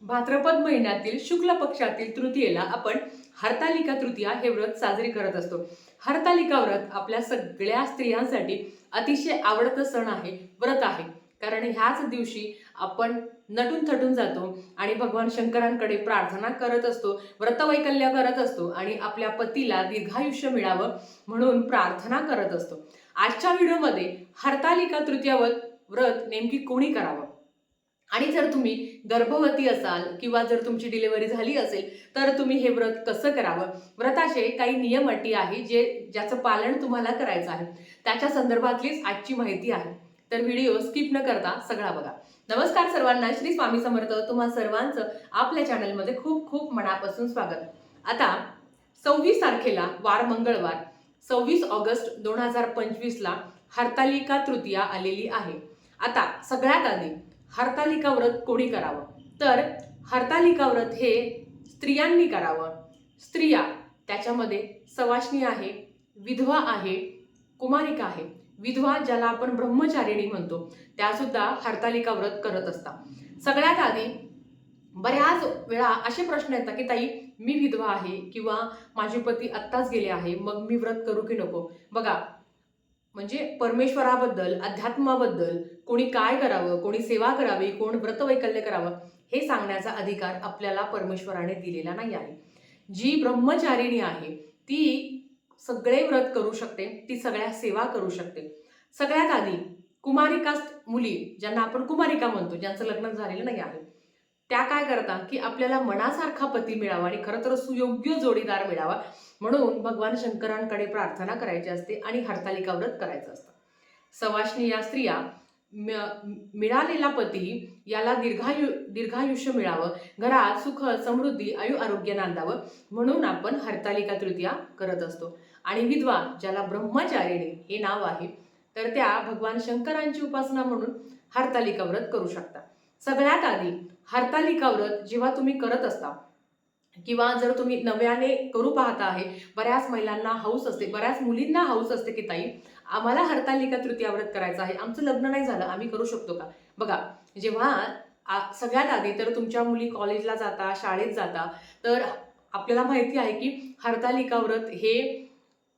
भाद्रपद महिन्यातील शुक्ल पक्षातील तृतीयेला आपण हरतालिका तृतीया हे व्रत साजरी करत असतो. हरतालिका व्रत आपल्या सगळ्या स्त्रियांसाठी अतिशय आवडतं सण आहे व्रत आहे. कारण ह्याच दिवशी आपण नटून थटून जातो आणि भगवान शंकरांकडे प्रार्थना करत असतो व्रतवैकल्य करत असतो आणि आपल्या पतीला दीर्घायुष्य मिळावं म्हणून प्रार्थना करत असतो. आजच्या व्हिडिओमध्ये हरतालिका तृतीया व्रत व्रत नेमकी कोणी करावं? आणि जर तुम्ही गर्भवती असाल किंवा जर तुमची डिलिव्हरी झाली असेल तर तुम्ही हे व्रत कसं करावं? व्रताचे काही नियम अटी आहे जे ज्याचं पालन तुम्हाला करायचं आहे. त्याच्या संदर्भातलीच आजची माहिती आहे. तर व्हिडिओ स्किप न करता सगळा बघा. नमस्कार सर्वांना श्री स्वामी समर्थ. तुम्हा सर्वांचं आपल्या चॅनलमध्ये खूप खूप मनापासून स्वागत. आता सव्वीस तारखेला वार मंगळवार सव्वीस ऑगस्ट दोन हजार पंचवीसला हरतालिका तृतीया आलेली आहे. आता सगळ्यात आधी हरतालिका व्रत कोणी करावं? तर हरतालिका व्रत हे स्त्रियांनी करावं. स्त्रिया त्याच्यामध्ये सवाष्णी आहे विधवा आहे कुमारिका आहे. विधवा ज्याला आपण ब्रह्मचारिणी म्हणतो त्यासुद्धा हरतालिका व्रत करत असतात. सगळ्यात आधी बऱ्याच वेळा असे प्रश्न येतात की ताई मी विधवा आहे किंवा माझे पती आत्ताच गेले आहे मग मी व्रत करू की नको? बघा म्हणजे परमेश्वराबद्दल अध्यात्माबद्दल कोणी काय करावं कोणी सेवा करावी कोण व्रतवैकल्य करावं हे सांगण्याचा अधिकार आपल्याला परमेश्वराने दिलेला नाही आहे. जी ब्रह्मचारिणी आहे ती सगळे व्रत करू शकते ती सगळ्या सेवा करू शकते. सगळ्यात आधी कुमारिका मुली ज्यांना आपण कुमारिका म्हणतो ज्यांचं लग्न झालेलं नाही आहे त्या काय करतात की आपल्याला मनासारखा पती मिळावा आणि खरं तर सुयोग्य जोडीदार मिळावा. म्हणून भगवान शंकरांकडे प्रार्थना करायची असते आणि हरतालिका व्रत करायचं असतं. सवाष्णी या स्त्रिया म- मिळालेला पती याला दीर्घायु दीर्घायुष्य मिळावं घरात सुख समृद्धी आयु आरोग्य नांदावं म्हणून आपण हरतालिका तृतीया करत असतो. आणि विधवा ज्याला ब्रह्मचारिणी हे नाव आहे तर त्या भगवान शंकरांची उपासना म्हणून हरतालिका व्रत करू शकता सगळ्यात आधी हरतालिका व्रत जेव्हा तुम्ही करत असता किंवा जर तुम्ही नव्याने करू पाहता आहे बऱ्याच महिलांना हौस असते बऱ्याच मुलींना हौस असते की ताई आम्हाला हरतालिका तृतीया व्रत करायचं आहे आमचं लग्न नाही झालं आम्ही करू शकतो का? बघा जेव्हा आ- सगळ्यात आधी तर तुमच्या मुली कॉलेजला जाता शाळेत जाता तर आपल्याला माहिती आहे की हरतालिका व्रत हे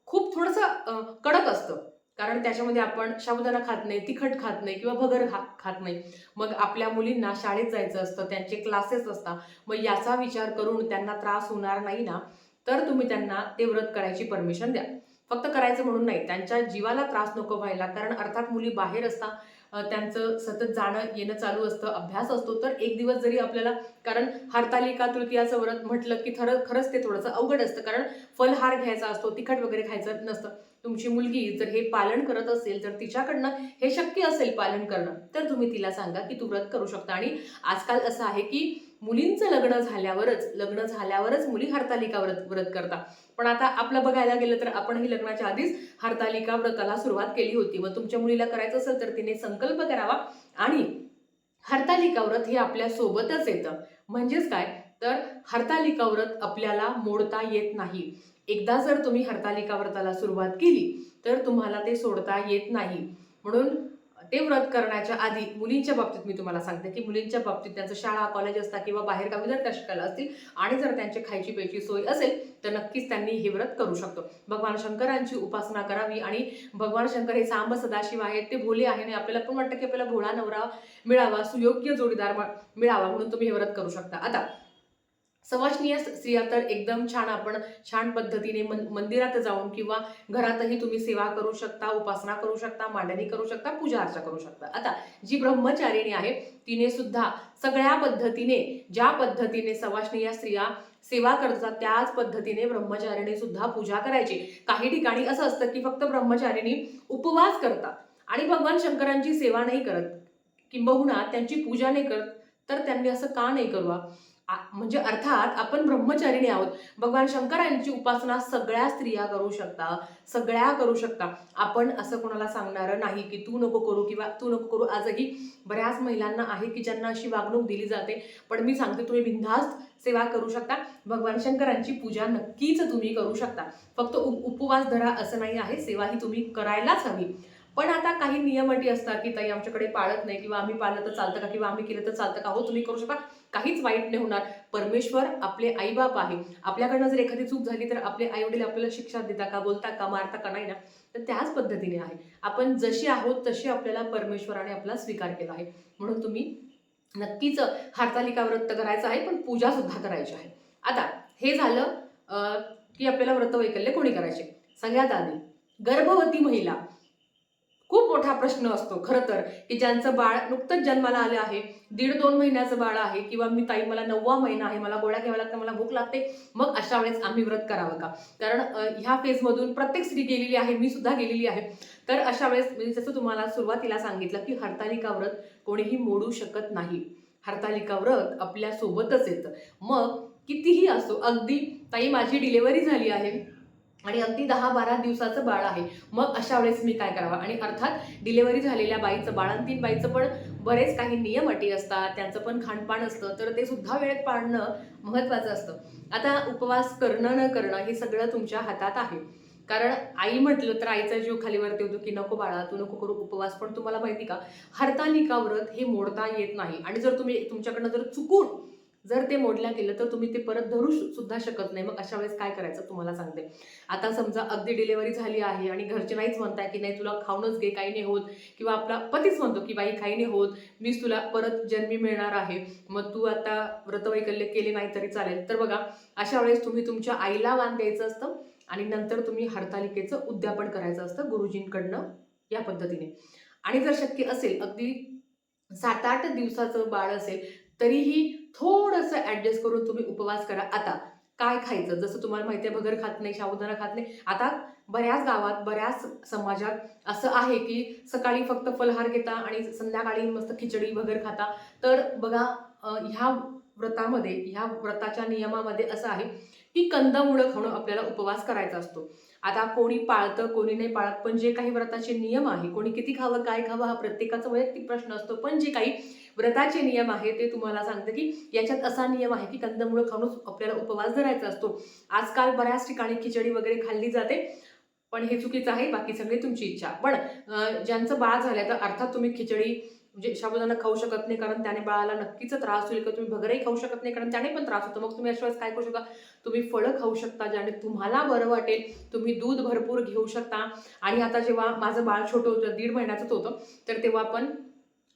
खूप थोडंसं कडक असतं. कारण त्याच्यामध्ये आपण शाबुदाना खात नाही तिखट खात नाही किंवा भगर खा खात नाही. मग आपल्या मुलींना शाळेत जायचं असतं त्यांचे क्लासेस असतात. मग याचा विचार करून त्यांना त्रास होणार नाही ना तर तुम्ही त्यांना ते व्रत करायची परमिशन द्या. फक्त करायचं म्हणून नाही त्यांच्या जीवाला त्रास नको व्हायला कारण अर्थात मुली बाहेर असतात. त्यांचं सतत जाणं येणं चालू असतं अभ्यास असतो. तर एक दिवस जरी आपल्याला कारण हरतालिका तृतीयाचं व्रत म्हटलं की खरं खरंच ते थोडंसं अवघड असतं. कारण फलहार घ्यायचा असतो तिखट वगैरे खायचं नसतं. तुमची मुलगी जर हे पालन करत असेल जर तिच्याकडनं हे शक्य असेल पालन करणं तर तुम्ही तिला सांगा की तू व्रत करू शकता. आणि आजकाल असं आहे की मुलींचं लग्न झाल्यावरच लग्न झाल्यावरच मुली हरतालिका व्रत व्रत करतात. पण आता आपलं बघायला गेलं तर आपण ही लग्नाच्या आधीच हरतालिका व्रताला सुरुवात केली होती. व तुमच्या मुलीला करायचं असेल तर तिने संकल्प करावा आणि हरतालिका व्रत हे आपल्या सोबतच येतं. म्हणजेच काय? तर हरतालिका व्रत आपल्याला मोडता येत नाही. एकदा जर तुम्ही हरतालिका व्रताला सुरुवात केली तर तुम्हाला ते सोडता येत नाही. म्हणून ते व्रत करण्याच्या आधी मुलींच्या बाबतीत मी तुम्हाला सांगते की मुलींच्या बाबतीत त्यांचं शाळा कॉलेज असता किंवा बाहेरगावी जर त्या शिकायला असतील आणि जर त्यांची खायची प्यायची सोय असेल तर नक्कीच त्यांनी हे व्रत करू शकतो. भगवान शंकरांची उपासना करावी आणि भगवान शंकर हे सांब सदाशिव आहेत ते भोले आहे आणि आपल्याला पण वाटतं की आपल्याला भोळा नवरा मिळावा सुयोग्य जोडीदार मिळावा म्हणून तुम्ही हे व्रत करू शकता. आता सवाष्णीय स्त्रिया तर एकदम छान आपण छान पद्धतीने मन मंदिरात जाऊन किंवा घरातही तुम्ही सेवा करू शकता उपासना करू शकता मांडणी करू शकता पूजा अर्चा करू शकता. आता जी ब्रह्मचारिणी आहे तिने सुद्धा सगळ्या पद्धतीने ज्या पद्धतीने सवाष्णीय स्त्रिया सेवा करतात त्याच पद्धतीने ब्रह्मचारिणी सुद्धा पूजा करायची. काही ठिकाणी असं असतं की फक्त ब्रह्मचारिणी उपवास करतात आणि भगवान शंकरांची सेवा नाही करत. किंबहुना त्यांची पूजा नाही करत तर त्यांनी असं का नाही करवा म्हणजे अर्थात आपण ब्रह्मचारिणी आहोत. भगवान शंकरांची उपासना सगळ्या स्त्रिया करू शकता सगळ्या करू शकता. आपण असं कोणाला सांगणारं नाही की तू नको करू किंवा तू नको करू. आजही बऱ्याच महिलांना आहे की ज्यांना अशी वागणूक दिली जाते. पण मी सांगते तुम्ही बिनधास्त सेवा करू शकता. भगवान शंकरांची पूजा नक्कीच तुम्ही करू शकता. फक्त उपवास धरा असं नाही आहे. सेवा ही तुम्ही करायलाच हवी. पण आता काही नियम अटी असतात की ताई आमच्याकडे पाळत नाही किंवा आम्ही पाळलं तर चालतं का किंवा आम्ही केलं तर चालतं का? हो तुम्ही करू शकता. काहीच वाईट नाही होणार. परमेश्वर आपले आईबाप आहे. आपल्याकडनं जर एखादी चूक झाली तर आपले आई वडील आपल्याला शिक्षा देता का बोलता का मारता का नाही ना? तर त्याच पद्धतीने आहे. आपण जशी आहोत तशी आपल्याला परमेश्वराने आपला स्वीकार केला आहे. म्हणून तुम्ही नक्कीच हरतालिका व्रत करायचं आहे पण पूजा सुद्धा करायची आहे. आता हे झालं की आपल्याला व्रत वैकल्य कोणी करायचे? सगळ्यात आधी गर्भवती महिला. खूप मोठा प्रश्न असतो खरं तर की ज्यांचं बाळ नुकतंच जन्माला आलं आहे दीड दोन महिन्याचं बाळ आहे किंवा मी ताई मला नववा महिना आहे मला गोळ्या घ्याव्या लागतं मला भूक लागते मग अशा वेळेस आम्ही व्रत करावं का? कारण ह्या फेजमधून प्रत्येक स्त्री गेलेली आहे मी सुद्धा गेलेली आहे. तर अशा वेळेस म्हणजे जसं तुम्हाला सुरुवातीला सांगितलं की हरतालिका व्रत कोणीही मोडू शकत नाही. हरतालिका व्रत आपल्या सोबतच येतं. मग कितीही असो अगदी ताई माझी डिलेवरी झाली आहे आणि अगदी दहा बारा दिवसाचं बाळ आहे. मग अशा वेळेस मी काय करावं? आणि अर्थात डिलेवरी झालेल्या बाईचं बाळांतीन बाईचं पण बरेच काही नियम अटी असतात. त्यांचं पण खाणपान असतं. तर ते सुद्धा वेळेत पाळणं महत्त्वाचं असतं. आता उपवास करणं न करणं हे सगळं तुमच्या हातात आहे. कारण आई म्हटलं तर आईचा जीव खालीवरती होतो की नको बाळा तू नको करू उपवास. पण तुम्हाला माहिती का? हरतालिका व्रत हे मोडता येत नाही. आणि जर तुम्ही तुमच्याकडनं जर चुकून जर ते मोडल्या गेलं तर तुम्ही ते परत धरू सुद्धा शकत नाही. मग अशा वेळेस काय करायचं तुम्हाला सांगते. आता समजा अगदी डिलेवरी झाली आहे आणि घरचे नाहीच म्हणताय की नाही तुला खाऊनच घे काही नाही होत. किंवा आपला पतीच म्हणतो की बाई काही नाही होत. मीच तुला परत जन्मी मिळणार आहे. मग तू आता व्रतवैकल्य केले नाही तरी चालेल. तर बघा अशा वेळेस तुम्ही तुमच्या आईला वान द्यायचं असतं आणि नंतर तुम्ही हरतालिकेचं उद्यापन करायचं असतं गुरुजींकडनं या पद्धतीने. आणि जर शक्य असेल अगदी सात आठ दिवसाचं बाळ असेल तरीही थोडंसं ॲडजस्ट करून तुम्ही उपवास करा. आता काय खायचं? जसं तुम्हाला माहिती आहे भगर खात नाही शाबुदाना खात नाही. आता बऱ्याच गावात बऱ्याच समाजात असं आहे की सकाळी फक्त फलहार घेता आणि संध्याकाळी मस्त खिचडी भगर खाता. तर बघा ह्या व्रतामध्ये ह्या व्रताच्या नियमामध्ये असं आहे की कंदमुळं खाणं आपल्याला उपवास करायचा असतो. आता कोणी पाळतं कोणी नाही पाळत पण जे काही व्रताचे नियम आहे कोणी किती खावं काय खावं हा प्रत्येकाचा वैयक्तिक प्रश्न असतो. पण जे काही व्रताचे नियम आहे ते तुम्हाला सांगते की याच्यात असा नियम आहे की कंदमुळं खाऊन आपल्याला उपवास धरायचा असतो. आजकाल बऱ्याच ठिकाणी खिचडी वगैरे खाल्ली जाते पण हे चुकीचं आहे बाकी सगळी तुमची इच्छा. पण ज्यांचं बाळ झालं तर अर्थात तुम्ही खिचडी म्हणजे साबुदाणा खाऊ शकत नाही कारण त्याने बाळाला नक्कीच त्रास होईल किंवा तुम्ही भगरही खाऊ शकत नाही कारण त्याने पण त्रास होतो. मग तुम्ही अशा वेळेस काय करू शकता? तुम्ही फळं खाऊ शकता ज्याने तुम्हाला बरं वाटेल. तुम्ही दूध भरपूर घेऊ शकता. आणि आता जेव्हा माझं बाळ छोटं होतं दीड महिन्याचंच होतं तर तेव्हा पण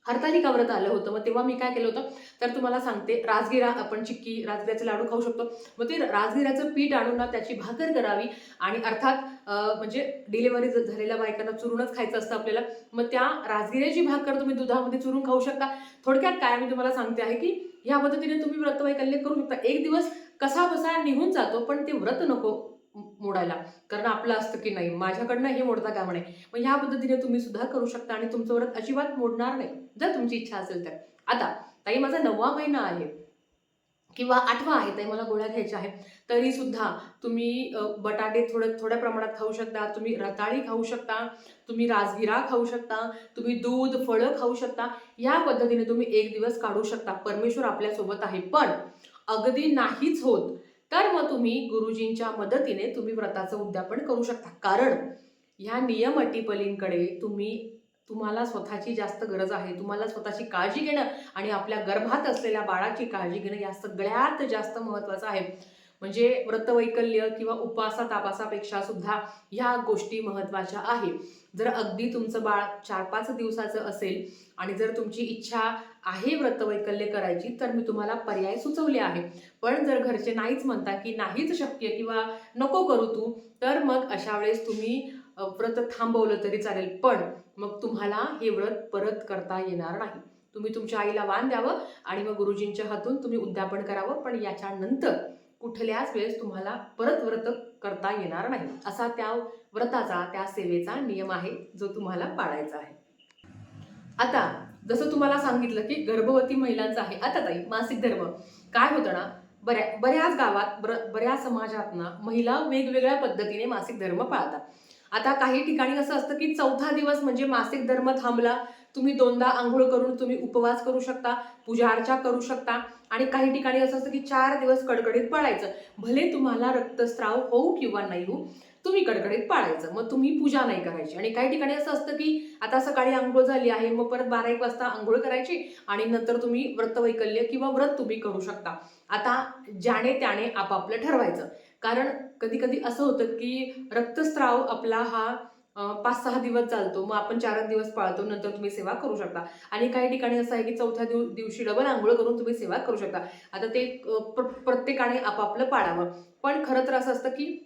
हरतालिका व्रत आलं होतं. मग तेव्हा मी काय केलं होतं? तर तुम्हाला सांगते राजगिरा आपण चिक्की राजगिराचे लाडू खाऊ शकतो. मग ते राजगिऱ्याचं पीठ आणून ना त्याची भाकर करावी आणि अर्थात म्हणजे डिलिव्हरी झालेल्या बायकांना चुरूनच खायचं असतं आपल्याला. मग त्या राजगिऱ्याची भाकर तुम्ही दुधामध्ये चुरून खाऊ शकता. थोडक्यात काय मी तुम्हाला सांगते आहे की ह्या पद्धतीने तुम्ही व्रतवैकल्य करू शकता. एक दिवस कसा बसा निघून जातो पण ते व्रत नको. मोडायला. कारण आपलं असतं की नाही माझ्याकडनं हे मोडता का म्हणे मग ह्या पद्धतीने तुम्ही सुद्धा करू शकता आणि तुमचं व्रत अजिबात मोडणार नाही. जर तुमची इच्छा असेल तर. आता ताई माझा नववा महिना आहे किंवा आठवा आहे ताई मला गोळ्या घ्यायच्या आहेत. तरी सुद्धा तुम्ही बटाटे थोडं थोड्या प्रमाणात खाऊ शकता तुम्ही रताळी खाऊ शकता तुम्ही राजगिरा खाऊ शकता तुम्ही दूध फळं खाऊ शकता. या पद्धतीने तुम्ही एक दिवस काढू शकता. परमेश्वर आपल्यासोबत आहे. पण अगदी नाहीच होत तर मग तुम्ही गुरुजींच्या मदतीने तुम्ही व्रताचं उद्यापन करू शकता. कारण ह्या नियम अटीपलींकडे तुम्ही तुम्हाला स्वतःची जास्त गरज आहे. तुम्हाला स्वतःची काळजी घेणं आणि आपल्या गर्भात असलेल्या बाळाची काळजी घेणं या सगळ्यात जास्त महत्त्वाचं आहे. म्हणजे व्रतवैकल्य किंवा उपासा तापासापेक्षा सुद्धा ह्या गोष्टी महत्त्वाच्या आहे. जर अगदी तुमचं बाळ चार पाच दिवसाचं असेल आणि जर तुमची इच्छा आहे व्रतवैकल्य करायची तर मी तुम्हाला पर्याय सुचवले आहे पण जर घरचे नाहीच म्हणता की नाहीच शक्य किंवा नको करू तू तर मग अशा वेळेस तुम्ही व्रत थांबवलं तरी चालेल. पण मग तुम्हाला हे व्रत परत करता येणार नाही. तुम्ही तुमच्या आईला वाण द्यावं आणि मग गुरुजींच्या हातून तुम्ही उद्यापन करावं पण याच्यानंतर कुठल्याच वेळेस तुम्हाला परत व्रत करता येणार नाही. असा त्या व्रताचा त्या सेवेचा नियम आहे जो तुम्हाला पाळायचा आहे. आता जसं तुम्हाला सांगितलं की गर्भवती महिलांचा आहे. आता ताई मासिक धर्म. काय होतं ना बऱ्या बऱ्याच गावात बऱ्याच समाजात ना महिला वेगवेगळ्या पद्धतीने मासिक धर्म पाळतात. आता काही ठिकाणी असं असतं की चौथा दिवस म्हणजे मासिक धर्म थांबला तुम्ही दोनदा आंघोळ करून तुम्ही उपवास करू शकता पूजा अर्चा करू शकता. आणि काही ठिकाणी असं असतं की चार दिवस कडकडीत पाळायचं. भले तुम्हाला रक्तस्राव होऊ किंवा नाही होऊ तुम्ही कडकडीत पाळायचं मग तुम्ही पूजा नाही करायची. आणि काही ठिकाणी असं असतं की आता सकाळी आंघोळ झाली आहे मग परत बारा एक वाजता आंघोळ करायची आणि नंतर तुम्ही व्रतवैकल्य किंवा व्रत तुम्ही करू शकता. आता ज्याने त्याने आपापलं ठरवायचं. कारण कधी कधी असं होतं की रक्तस्राव आपला हा पाच सहा दिवस चालतो मग आपण चारच दिवस पाळतो नंतर तुम्ही सेवा करू शकता. आणि काही ठिकाणी असं आहे की चौथ्या दिव दिवशी डबल आंघोळ करून तुम्ही सेवा करू शकता. आता ते प्र- प्रत्येकाने आपापलं पाळावं. पण खरं तर असं असतं की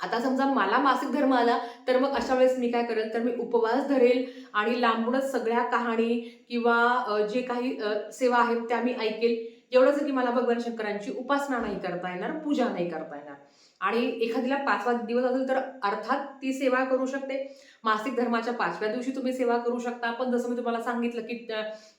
आता समजा मला मासिक धर्म आला तर मग अशा वेळेस मी काय करेल? तर मी उपवास धरेल आणि लांबूनच सगळ्या कहाणी किंवा जे काही सेवा आहेत त्या मी ऐकेल. एवढंच की मला भगवान शंकरांची उपासना नाही करता येणार पूजा नाही करता येणार. आणि एखाद्याला पाचवा दिवस असेल तर अर्थात ती सेवा करू शकते. मासिक धर्माच्या पाचव्या दिवशी तुम्ही सेवा करू शकता. पण जसं मी तुम्हाला सांगितलं की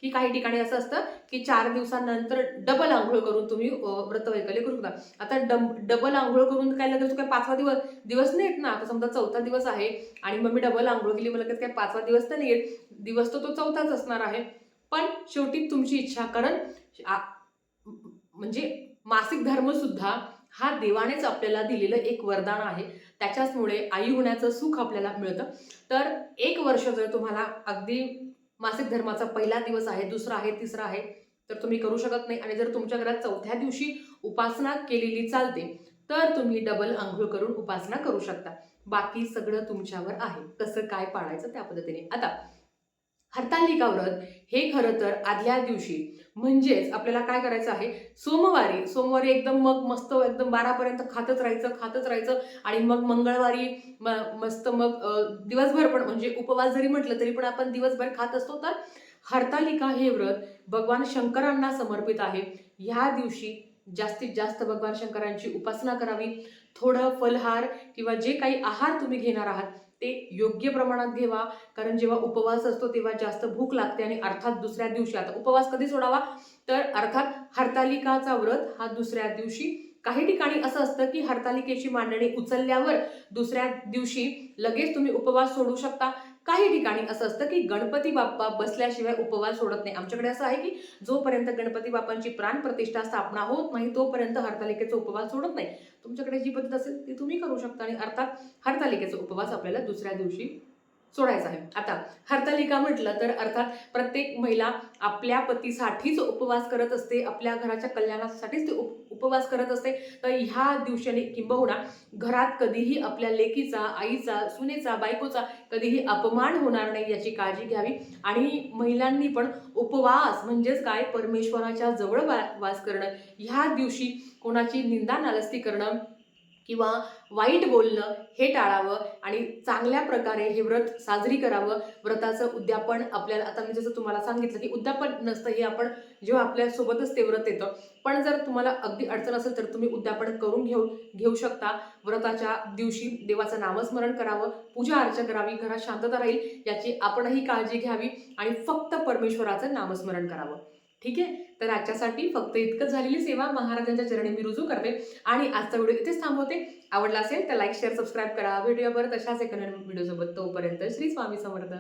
की काही ठिकाणी असं असतं की चार दिवसानंतर डबल आंघोळ करून तुम्ही व्रतवैकल्य करू शकता. आता डब डबल आंघोळ करून काय लागेल काय पाचवा दिवस दिवस नाही येत ना. आता समजा चौथा दिवस आहे आणि मग मी डबल आंघोळ केली मला काय पाचवा दिवस तर नाही येत. दिवस तर तो चौथाच असणार आहे. पण शेवटी तुमची इच्छा कारण म्हणजे मासिक धर्मसुद्धा हा देवानेच आपल्याला दिलेलं एक वरदान आहे. त्याच्याचमुळे आई होण्याचं सुख आपल्याला मिळतं. तर एक वर्ष जर तुम्हाला अगदी मासिक धर्माचा पहिला दिवस आहे दुसरा आहे तिसरा आहे तर तुम्ही करू शकत नाही. आणि जर तुमच्या घरात चौथ्या दिवशी उपासना केलेली चालते तर तुम्ही डबल आंघोळ करून उपासना करू शकता. बाकी सगळं तुमच्यावर आहे. कसं काय पाळायचं त्या पद्धतीने. आता हरतालिका व्रत हे खरं तर आदल्या दिवशी. म्हणजेच आपल्याला काय करायचं आहे? सोमवारी सोमवारी एकदम मग मस्त एकदम बारापर्यंत खातच राहायचं खातच राहायचं आणि मग मंगळवारी म- मस्त मग दिवसभर पण म्हणजे उपवास जरी म्हटलं तरी पण आपण दिवसभर खात असतो तर हरतालिका हे व्रत भगवान शंकरांना समर्पित आहे. ह्या दिवशी जास्तीत जास्त भगवान शंकरांची उपासना करावी. थोडं फलहार किंवा जे काही आहार तुम्ही घेणार आहात ते योग्य प्रमाणात घेवा कारण जेव्हा उपवास असतो तेव्हा जास्त भूक लागते आणि अर्थात दुसऱ्या दिवशी आता उपवास कधी सोडावा? तर अर्थात हरतालिकाचा व्रत हा दुसऱ्या दिवशी. काही ठिकाणी असं असतं की हरतालिकेची मांडणी उचलल्यावर दुसऱ्या दिवशी लगेच तुम्ही उपवास सोडू शकता. काही ठिकाणी असं असतं की गणपती बाप्पा बसल्याशिवाय उपवास सोडत नाही. आमच्याकडे असं आहे की जोपर्यंत गणपती बाप्पांची प्राण प्रतिष्ठा स्थापना होत नाही तोपर्यंत हरतालिकेचा उपवास सोडत नाही. तुमच्याकडे जी पद्धत असेल ती तुम्ही करू शकता आणि अर्थात हरतालिकेचा उपवास आपल्याला दुसऱ्या दिवशी सोडायचा आहे. आता हरतालिका म्हटलं तर अर्थात प्रत्येक महिला आपल्या पतीसाठीच उपवास करत असते आपल्या घराच्या कल्याणासाठीच ते उप उपवास करत असते. तर ह्या दिवसाने किंबहुना घरात कधीही आपल्या लेकीचा आईचा सुनेचा बायकोचा कधीही अपमान होणार नाही याची काळजी घ्यावी. आणि महिलांनी पण उपवास म्हणजेच काय? परमेश्वराच्या जवळ वा वास करणं. ह्या दिवशी कोणाची निंदा नालस्ती करणं किंवा वाईट बोलणं हे टाळावं आणि चांगल्या प्रकारे हे व्रत साजरी करावं. व्रताचं उद्यापन आपल्याला आता मी जसं तुम्हाला सांगितलं की उद्यापन नसतं हे आपण जेव्हा आपल्यासोबतच ते व्रत येतं. पण जर तुम्हाला अगदी अडचण असेल तर तुम्ही उद्यापन करून घेऊ घेऊ शकता. व्रताच्या दिवशी देवाचं नामस्मरण करावं पूजा अर्चा करावी घरात शांतता राहील याची आपणही काळजी घ्यावी आणि फक्त परमेश्वराचं नामस्मरण करावं. ठीक आहे? तर आजच्यासाठी फक्त इतकंच झालेली सेवा. महाराजांच्या चरणी मी रुजू करते. आणि आजचा व्हिडिओ इथेच थांबवते. आवडला असेल तर लाईक शेअर सबस्क्राईब करा. व्हिडिओवर तशाच अशाच एका नवीन व्हिडिओसोबत तोपर्यंत श्री स्वामी समर्थ.